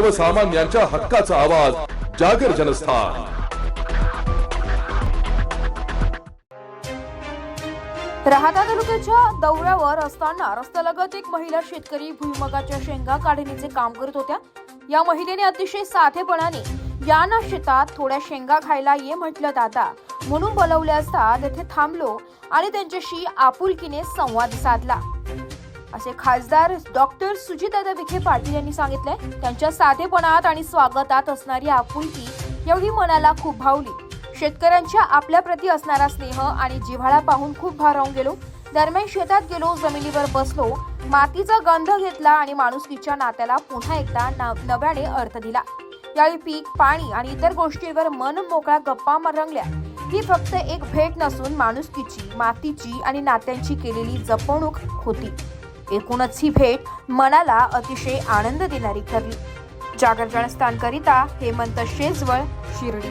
सर्वसामान्यांच्या हक्काचा आवाज जागर जनस्थान. राहता तालुक्याच्या दौऱ्यावर असताना रस्त्यालगत एक महिला शेतकरी भुईमगाच्या शेंगा काढणीचे काम करत होत्या. या महिलेने अतिशय साधेपणाने या ना शेतात थोड्या शेंगा खायला ये म्हटलं दादा म्हणून बोलवले असता तेथे थांबलो आणि त्यांच्याशी आपुलकीने संवाद साधला. असे खासदार डॉक्टर सुजितदादा विखे पाटील यांनी सांगितले त्यांच्या साधेपणात आणि स्वागतात असणारी आपुलकी एवढी मनाला खूप भावली. शेतकऱ्यांच्या आपल्याप्रती असणारा स्नेह आणि जिव्हाळा पाहून खूप भारावून गेलो. दरम्यान शेतात गेलो जमिनीवर बसलो मातीचा गंध घेतला आणि माणुसकीच्या नात्याला पुन्हा एकदा नव्याने अर्थ दिला. यावेळी पीक पाणी आणि इतर गोष्टींवर मन मोकळ्या गप्पा रंगल्या. ही फक्त एक भेट नसून माणुसकीची मातीची आणि नात्यांची केलेली जपवणूक होती. एकूणच ही भेट मनाला अतिशय आनंद देणारी ठरली. जागर जनस्थानकरिता हेमंत शेजवळ शिर्डी.